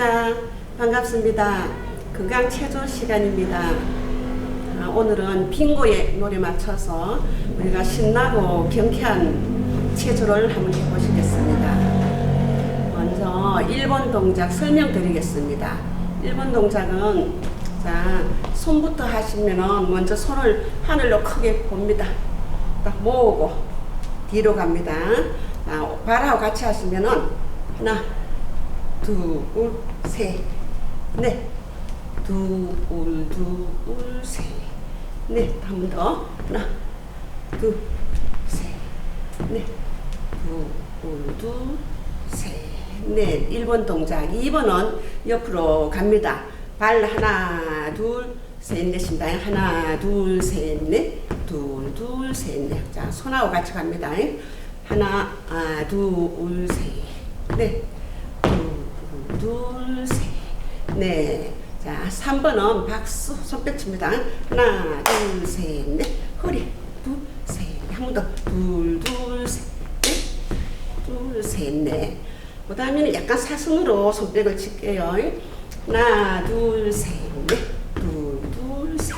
안녕하십니까. 반갑습니다. 건강 체조 시간입니다. 아, 오늘은 빙고의 노래 맞춰서 우리가 신나고 경쾌한 체조를 한번 해보시겠습니다. 먼저 1번 동작 설명드리겠습니다. 1번 동작은 자 손부터 하시면은 먼저 손을 하늘로 크게 봅니다. 딱 모으고 뒤로 갑니다. 자, 발하고 같이 하시면은 하나, 둘, 셋, 넷, 둘, 둘, 셋, 넷, 한 번 더. 하나, 둘, 셋, 넷, 둘, 둘, 셋, 넷. 1번 동작. 2번은 옆으로 갑니다. 발 하나, 둘, 셋, 넷입니다. 하나, 둘, 셋, 넷, 둘, 둘, 셋, 넷. 자, 손하고 같이 갑니다. 하나, 아, 둘, 셋, 넷, 둘, 둘, 셋, 넷. 자, 3번은 박수, 손뼉 칩니다. 하나, 둘, 셋, 넷. 허리, 둘, 셋, 한 번 더. 둘, 둘, 셋, 넷. 둘, 셋, 넷. 그 다음에는 약간 사선으로 손뼉을 칠게요. 하나, 둘, 셋, 넷. 둘, 둘, 셋,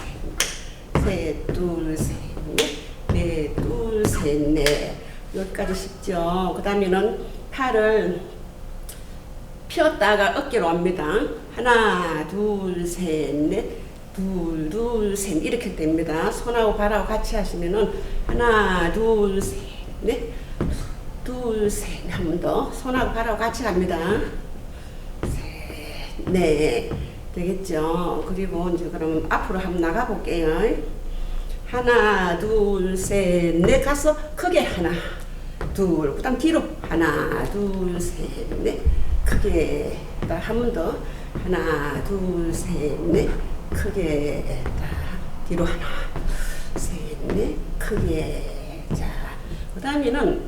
셋, 둘, 셋, 넷. 넷, 둘, 셋, 넷. 여기까지 쉽죠. 그 다음에는 팔을 폈다가 어깨로 옵니다. 하나, 둘, 셋, 넷. 둘, 둘, 셋. 이렇게 됩니다. 손하고 발하고 같이 하시면은 하나, 둘, 셋, 넷. 둘, 셋. 한 번 더. 손하고 발하고 같이 갑니다. 셋, 넷. 되겠죠. 그리고 이제 그러면 앞으로 한번 나가 볼게요. 하나, 둘, 셋, 넷 가서 크게 하나, 둘, 그 다음 뒤로 하나, 둘, 셋, 넷, 크게 한 번 더, 하나, 둘, 셋, 넷, 크게 딱 뒤로 하나, 셋, 넷, 크게 자, 그 다음에는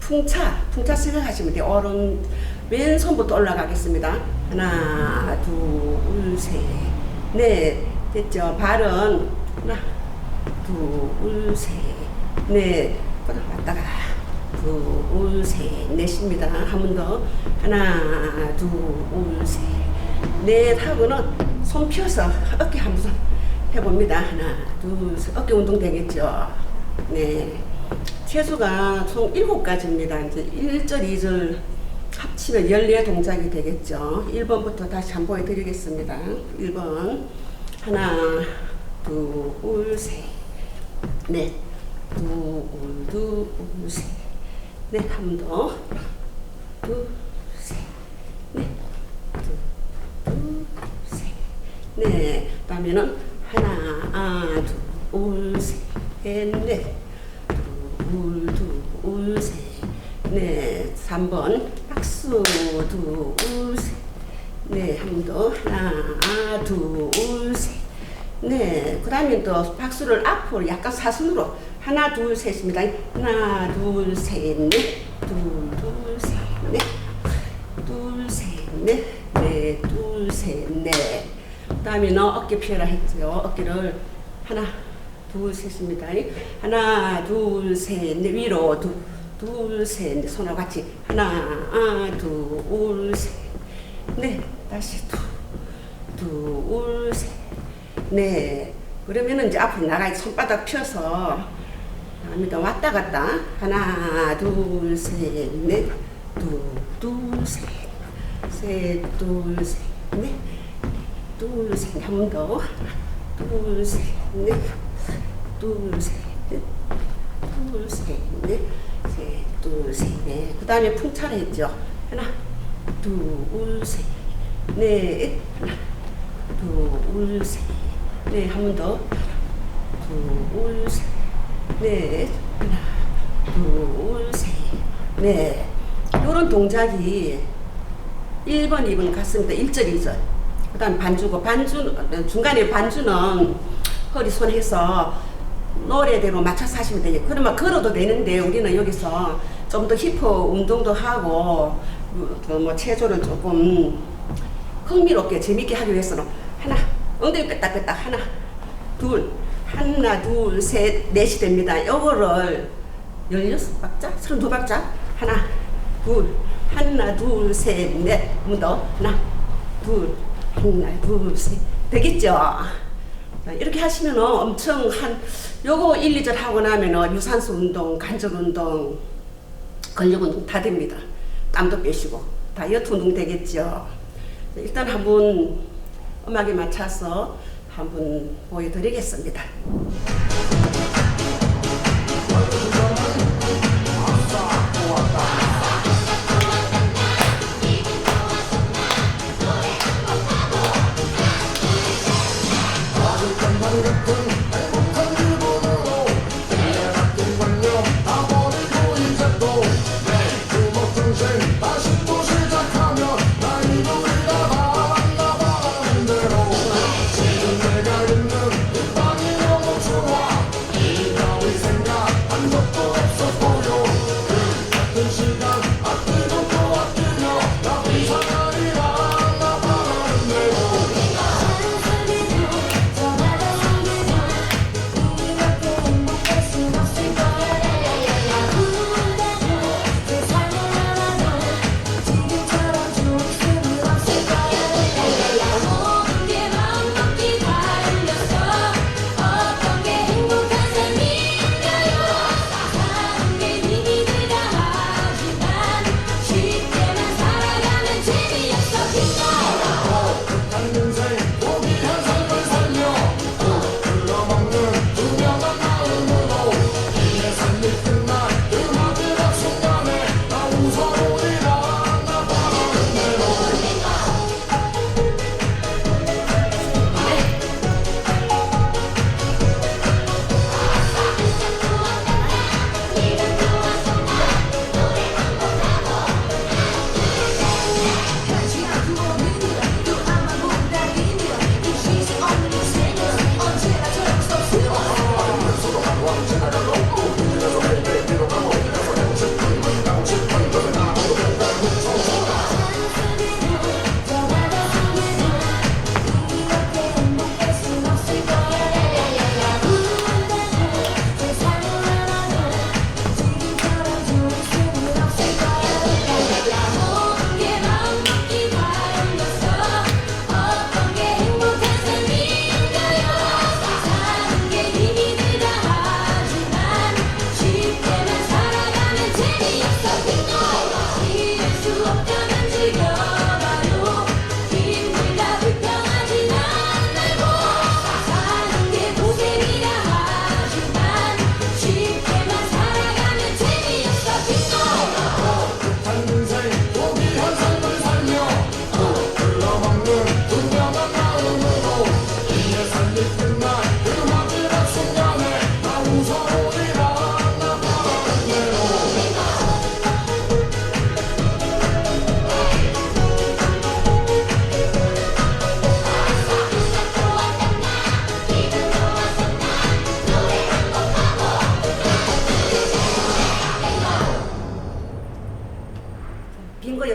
풍차, 풍차 생각하시면 돼요. 오른 왼손부터 올라가겠습니다. 하나, 둘, 셋, 넷, 됐죠? 발은 하나, 둘, 셋, 넷, 왔다가 둘, 셋, 넷입니다. 한 번 더. 하나, 둘, 셋, 넷 하고는 손 펴서 어깨 한 번 해봅니다. 하나, 둘, 셋. 어깨 운동 되겠죠? 네. 체수가 총 일곱 가지입니다. 이제 1절, 2절 합치면 14 동작이 되겠죠. 1번부터 다시 한번 보여드리겠습니다. 1번. 하나, 둘, 셋, 넷, 둘, 둘, 셋, 넷, 한번 더. 둘, 셋, 넷, 둘, 둘, 셋, 넷. 그다음에는 하나, 아, 둘, 셋, 넷, 둘, 둘, 셋, 넷. 3번 박수, 둘, 셋, 넷, 한번 더. 하나, 둘, 셋. 네, 그 다음에 또 박수를 앞으로 약간 사선으로 하나, 둘, 셋입니다. 하나, 둘, 셋, 넷, 둘, 둘, 셋, 넷, 둘, 셋, 넷, 네, 둘, 셋, 넷. 그 다음에는 어깨 펴라 했죠. 어깨를 하나, 둘, 셋입니다. 하나, 둘, 셋, 넷, 위로 두, 둘, 셋, 넷, 손하고 같이 하나, 아, 둘, 셋, 넷, 다시 둘, 둘, 셋. 네. 그러면은 이제 앞으로 나가기 손바닥 펴서 합니다. 왔다 갔다. 하나, 둘, 셋, 넷. 둘, 둘, 셋. 셋, 둘, 셋, 넷. 둘, 셋. 한번 더. 둘, 셋, 넷. 둘, 셋, 넷. 둘, 셋, 넷. 셋, 둘, 셋, 넷. 그 다음에 풍차를 했죠. 하나, 둘, 셋, 넷. 하나, 둘, 셋. 네, 한번 더. 둘, 셋, 넷. 하나, 둘, 셋, 넷. 요런 동작이 1번, 2번 같습니다. 1절, 2절. 그 다음 반주고, 반주, 중간에 반주는 허리 손 해서 노래대로 맞춰서 하시면 돼요. 그러면 걸어도 되는데 우리는 여기서 좀더 힙업 운동도 하고, 그뭐 체조를 조금 흥미롭게 재밌게 하기 위해서는 하나, 엉덩이 뺐다 뺐다 하나 둘 하나 둘 셋 넷이 됩니다. 요거를 열여섯 박자 서른두 박자 하나 둘 하나 둘 셋넷 더 하나 둘, 하나, 둘, 셋. 되겠죠? 자, 이렇게 하시면 엄청 한, 요거 1, 2절 하고 나면 유산소 운동, 관절 운동, 근력 운동 다 됩니다. 땀도 빼시고. 다이어트 운동 되겠죠? 자, 일단 한번 음악에 맞춰서 한번 보여드리겠습니다.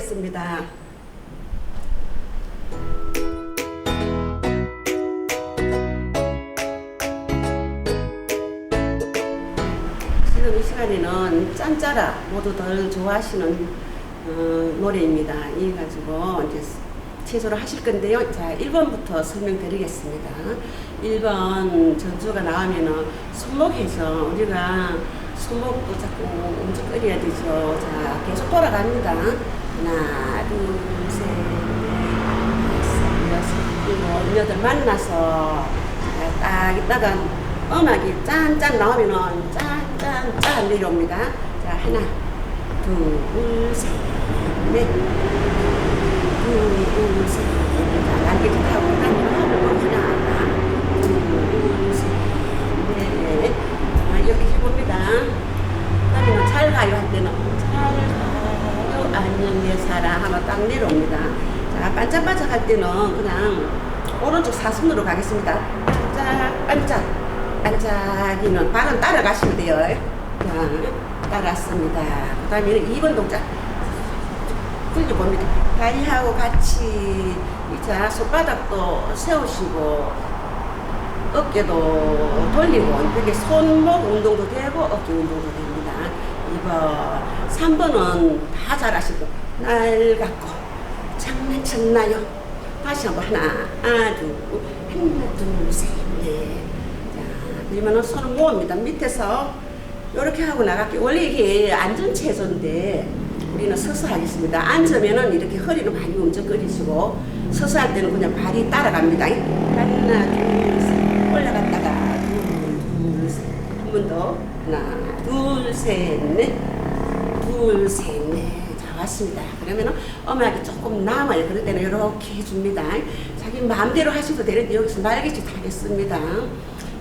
빙고였습니다. 지금 이 시간에는 짠짜라 모두들 좋아하시는 어, 노래입니다. 이 가지고 이제 체조를 하실 건데요. 자, 1번부터 설명드리겠습니다. 1번 전주가 나오면은 손목에서 우리가 손목도 자꾸 움직여야 되죠. 자, 계속 돌아갑니다. 하나, 둘, 셋, 넷, 다섯, 여섯, 일곱, 여덟 만나서 자, 딱 있다가 음악이 짠짠 나오면은 짠짠짠 내려옵니다. 자, 하나, 둘, 셋, 넷, 둘, 둘, 셋. 자, 날개 타고 하고 하나, 둘, 셋, 넷. 아, 이렇게 해봅니다. 그다음에는 잘 가요 할 때는 사랑 하면 딱 내려옵니다. 자, 반짝반짝 할 때는 그냥 오른쪽 사선으로 가겠습니다. 반짝, 반짝, 반짝이는 발은 따라가시면 돼요. 자, 따랐습니다. 그 다음에는 2번 동작. 굴려봅니다. 다리하고 같이 자 손바닥도 세우시고 어깨도 돌리고 이렇게 손목 운동도 되고 어깨 운동도 됩니다. 2번, 3번은 다 잘하시고 날 갖고 장난쳤나요? 다시 한번 하나, 둘, 하나, 둘, 셋, 넷. 자, 그러면은 손을 모읍니다. 밑에서 이렇게 하고 나갈게요. 원래 이게 앉은 체조인데 우리는 서서 하겠습니다. 앉으면은 이렇게 허리를 많이 움직거리시고 서서 할 때는 그냥 발이 따라갑니다. 하나, 둘, 셋. 올라갔다가 둘, 둘, 셋. 한 번 더. 하나, 둘, 셋, 넷. 둘, 셋, 넷. 자, 왔습니다. 그러면은 음악이 조금 남아요. 그럴 때는 이렇게 해줍니다. 자기 마음대로 하셔도 되는데 여기서 날개짓 하겠습니다.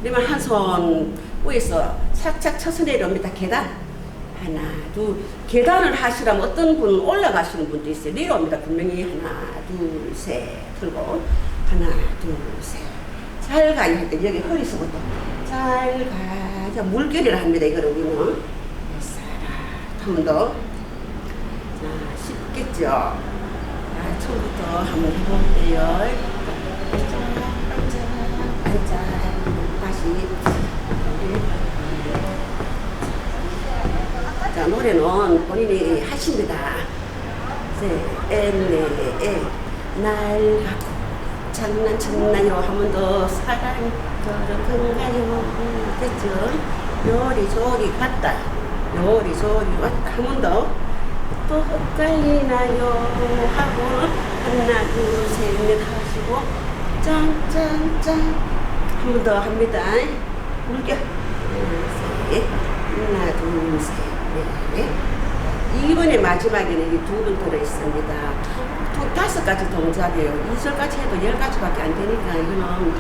그러면 한 손 위에서 착착 쳐서 내려옵니다. 계단. 하나, 둘. 계단을 하시려면 어떤 분은 올라가시는 분도 있어요. 내려옵니다. 분명히 하나, 둘, 셋. 들고. 하나, 둘, 셋. 잘 가요 할때 여기 허리 서부터 잘 가. 자, 물결이라 합니다. 이거를 우리는. 한 번 더. 자, 쉽겠죠? 자, 처음부터 한번 해볼게요. 다시. 자, 노래는 본인이 하십니다. 셋, 넷, 넷, 날 갖고 장난쳤나요? 한번더 사랑 그런가요? 됐죠? 요리조리 갔다 요리조리 왔다 한번더 또 헷갈리나요? 하고 하나 둘셋넷 하시고 짠짠짠 한 번 더 합니다 셋 하나 둘셋넷 이번에 마지막에는 이두분 들어 있습니다. 두, 다섯 가지 동작이에요. 2절까지 해도 10가지밖에 안 되니까 이거는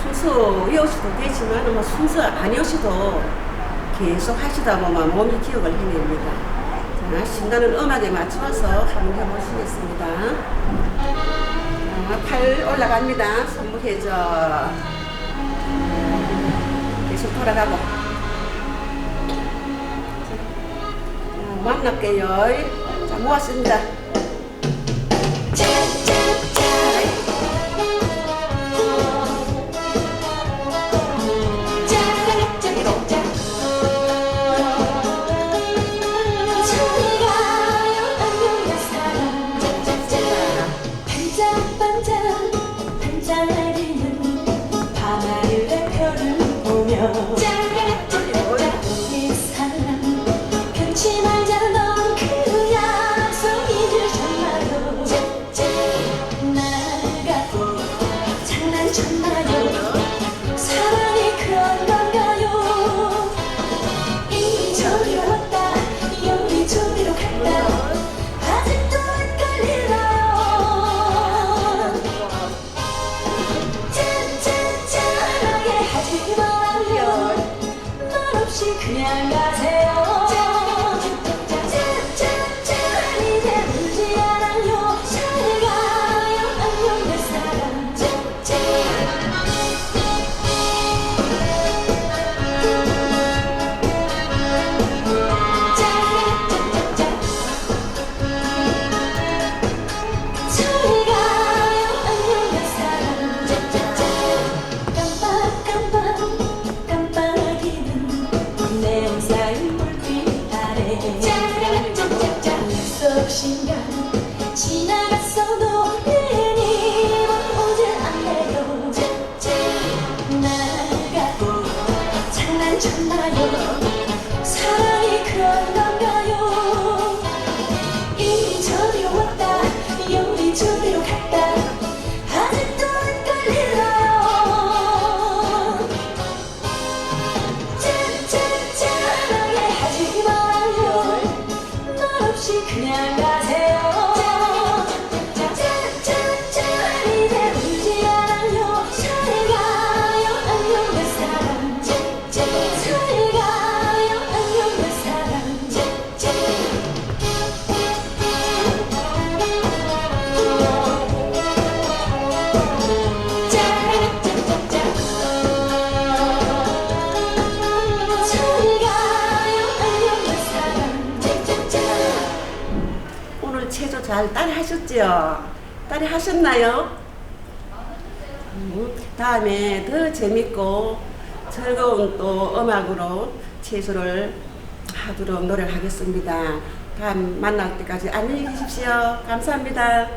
순서 외우셔도 되지만 뭐 순서 안 외우셔도 계속 하시다 보면 몸이 기억을 해냅니다. 자, 신나는 음악에 맞춰서 한번 해보시겠습니다. 자, 팔 올라갑니다. 손목해줘. 계속 돌아가고. 자, 만날게요. 자, 모았습니다. 장난쳤나요 오늘 체조 잘 따라 하셨죠? 따라 하셨나요? 음, 다음에 더 재밌고 즐거운 또 음악으로 체조를 하도록 노력하겠습니다. 다음 만날 때까지 안녕히 계십시오. 감사합니다.